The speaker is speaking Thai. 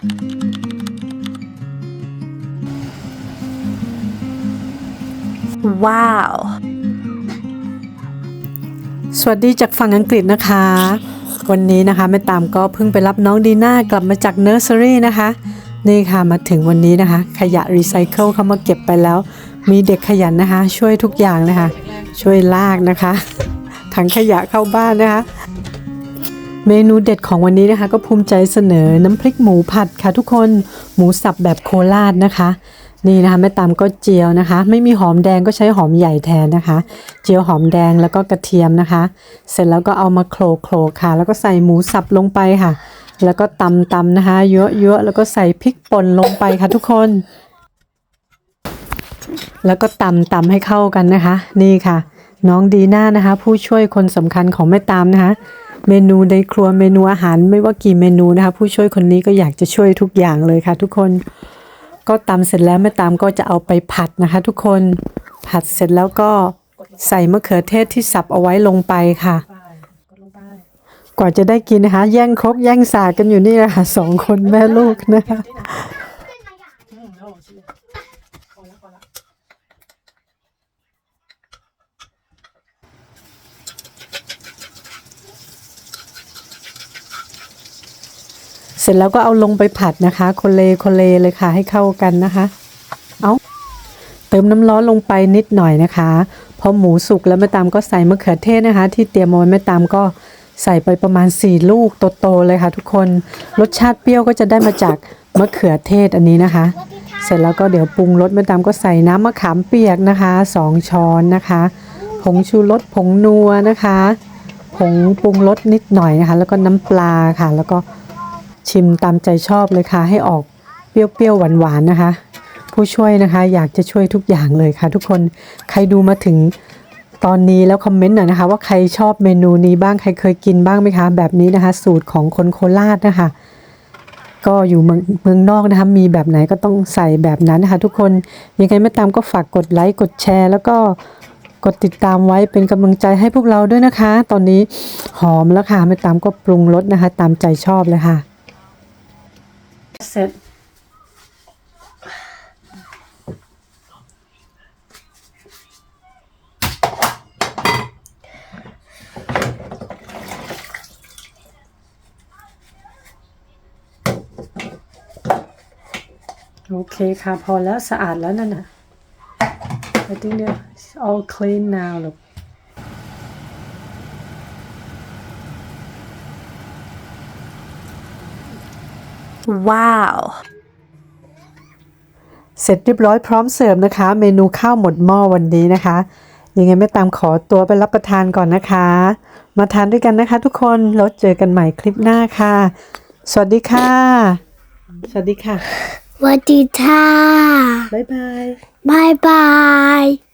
ว้าว สวัสดีจากฝั่งอังกฤษนะคะ วันนี้นะคะแม่ตามก็เพิ่งไปรับน้องดีน่ากลับมาจากเนอร์เซอรี่นะคะ นี่ค่ะมาถึงวันนี้นะคะ ขยะรีไซเคิลเขามาเก็บไปแล้ว มีเด็กขยันนะคะ ช่วยทุกอย่างนะคะ ช่วยลากนะคะ ถังขยะเข้าบ้านนะคะ เมนูเด็ดของวันนี้นะคะ ก็ภูมิใจเสนอน้ำพริกหมูผัดค่ะทุกคนหมูสับแบบโคราชนะคะ นี่นะคะแม่ตามก็เจียวนะคะ ไม่มีหอมแดงก็ใช้หอมใหญ่แทนนะคะ เจียวหอมแดงแล้วก็กระเทียมนะคะ เสร็จแล้วก็เอามาโขลกโขลกค่ะ แล้วก็ใส่หมูสับลงไปค่ะ แล้วก็ตำตำนะคะ เยอะเยอะแล้วก็ใส่พริกป่นลงไปค่ะทุกคน แล้วก็ตำตำให้เข้ากันนะคะ นี่ค่ะ น้องดีน่านะคะ ผู้ช่วยคนสำคัญของแม่ตามนะคะ เมนูในครัวเมนูอาหารไม่ว่ากี่เมนูนะคะผู้ช่วยคนนี้ก็อยากจะช่วยทุกอย่างเลยค่ะ ทุกคนก็ตำเสร็จแล้วแม่ตามก็จะเอาไปผัดนะคะ ทุกคนผัดเสร็จแล้วก็ใส่มะเขือเทศที่สับเอาไว้ลงไปค่ะ กว่าจะได้กินนะคะ แย่งครกแย่งสากกันอยู่นี่แหละค่ะสองคนแม่ลูกนะคะ เสร็จแล้วก็เอาลงไปผัดนะคะ คนเลคนเลเลยค่ะ ให้เข้ากันนะคะ เอาเติมน้ำร้อนลงไปนิดหน่อยนะคะพอหมูสุกแล้วแม่ตามก็ใส่มะเขือเทศนะคะ ที่เตรียมเอาไว้แม่ตามก็ใส่ไปประมาณ 4 ลูกโตๆเลยค่ะทุกคนรสชาติเปรี้ยวก็จะได้มาจากมะเขือเทศอันนี้นะคะ เสร็จแล้วก็เดี๋ยวปรุงรสแม่ตามก็ใส่น้ำมะขามเปียกนะคะสองช้อนนะคะผงชูรสผงนัวนะคะผงปรุงรสนิดหน่อยนะคะ แล้วก็น้ำปลาค่ะ แล้วก็ ชิมตามใจชอบเลยค่ะ ให้ออกเปรี้ยวๆหวานๆนะคะ ผู้ช่วยนะคะ อยากจะช่วยทุกอย่างเลยค่ะ ทุกคนใครดูมาถึงตอนนี้แล้วคอมเมนต์หน่อยนะคะ ว่าใครชอบเมนูนี้บ้างใครเคยกินบ้างไหมคะ แบบนี้นะคะ สูตรของคนโคราชนะคะ ก็อยู่เมืองเมืองนอกนะคะ มีแบบไหนก็ต้องใส่แบบนั้นนะคะ ทุกคนยังไงไม่ตามก็ฝากกดไลค์กดแชร์ แล้วก็กดติดตามไว้เป็นกำลังใจให้พวกเราด้วยนะคะ ตอนนี้หอมแล้วค่ะไม่ตามก็ปรุงรสนะคะ ตามใจชอบเลยค่ะ เสร็จโอเคค่ะ พอแล้วสะอาดแล้วนั่นน่ะ I think it's all clean now ลูก ว้าว เสร็จเรียบร้อยพร้อมเสิร์ฟนะคะ เมนูข้าวหมดหม้อวันนี้นะคะ ยังไงไม่ตามขอตัวไปรับประทานก่อนนะคะ มาทานด้วยกันนะคะทุกคนแล้วเจอกันใหม่คลิปหน้าค่ะ สวัสดีค่ะ สวัสดีค่ะ สวัสดีค่ะ บ๊ายบาย บายบาย